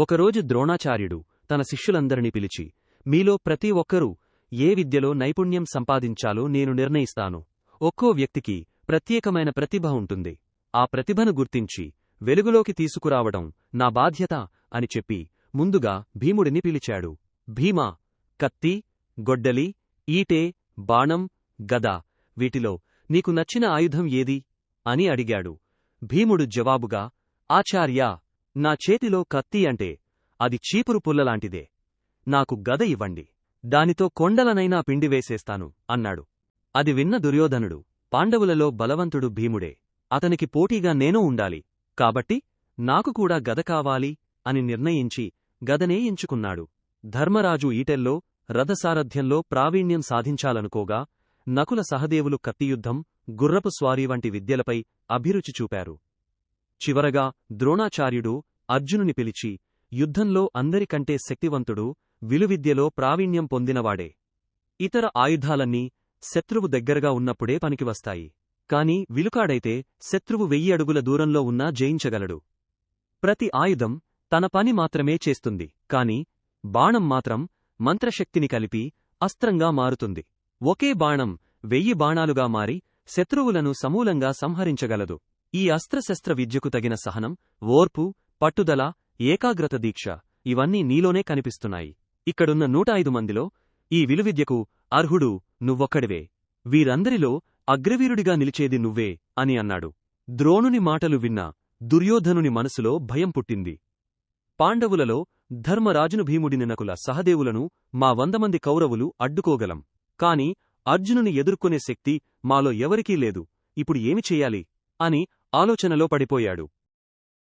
ఒకరోజు ద్రోణాచార్యుడు తన శిష్యులందరినీ పిలిచి మీలో ప్రతి ఒక్కరూ ఏ విద్యలో నైపుణ్యం సంపాదించాలో నేను నిర్ణయిస్తాను. ఒక్కో వ్యక్తికి ప్రత్యేకమైన ప్రతిభ ఉంటుంది. ఆ ప్రతిభను గుర్తించి వెలుగులోకి తీసుకురావడం నా బాధ్యత అని చెప్పి ముందుగా భీముడిని పిలిచాడు. భీమా కత్తి గొడ్డలి ఈటే బాణం గద వీటిలో నీకు నచ్చిన ఆయుధం ఏది? అని అడిగాడు. భీముడు జవాబుగా ఆచార్యా నా చేతిలో కత్తి అంటే అది చీపురు పుల్లలాంటిదే. నాకు గద ఇవ్వండి. దానితో కొండలనైనా పిండివేసేస్తాను అన్నాడు. అది విన్న దుర్యోధనుడు పాండవులలో బలవంతుడు భీముడే అతనికి పోటీగా నేనూ ఉండాలి కాబట్టి నాకు కూడా గద కావాలి అని నిర్ణయించి గదనే ఎంచుకున్నాడు. ధర్మరాజు ఈటెల్లో రథసారథ్యంలో ప్రావీణ్యం సాధించాలనుకోగా నకుల సహదేవులు కత్తియుద్ధం గుర్రపు స్వారీ వంటి విద్యలపై అభిరుచి చూపారు. చివరగా ద్రోణాచార్యుడు అర్జునుని పిలిచి యుద్ధంలో అందరికంటే శక్తివంతుడు విలువిద్యలో ప్రావీణ్యం పొందినవాడే. ఇతర ఆయుధాలన్నీ శత్రువు దగ్గరగా ఉన్నప్పుడే పనికివస్తాయి. కాని విలుకాడైతే శత్రువు వెయ్యి అడుగుల దూరంలో ఉన్నా జయించగలడు. ప్రతి ఆయుధం తన పని మాత్రమే చేస్తుంది. కాని బాణం మాత్రం మంత్రశక్తిని కలిపి అస్త్రంగా మారుతుంది. ఒకే బాణం వెయ్యి బాణాలుగా మారి శత్రువులను సమూలంగా సంహరించగలదు. ఈ అస్త్రశస్త్ర విద్యకు తగిన సహనం ఓర్పు పట్టుదల ఏకాగ్రత దీక్ష ఇవన్నీ నీలోనే కనిపిస్తున్నాయి. ఇక్కడున్న నూట ఐదు మందిలో ఈ విలువిద్యకు అర్హుడు నువ్వొక్కడివే. వీరందరిలో అగ్రవీరుడిగా నిలిచేది నువ్వే అని అన్నాడు. ద్రోణుని మాటలు విన్న దుర్యోధనుని మనసులో భయం పుట్టింది. పాండవులలో ధర్మరాజును భీముడిని నకుల సహదేవులను మా వందమంది కౌరవులు అడ్డుకోగలం. కాని అర్జునుని ఎదుర్కొనే శక్తి మాలో ఎవరికీ లేదు. ఇప్పుడు ఏమి చెయ్యాలి అని ఆలోచనలో పడిపోయాడు.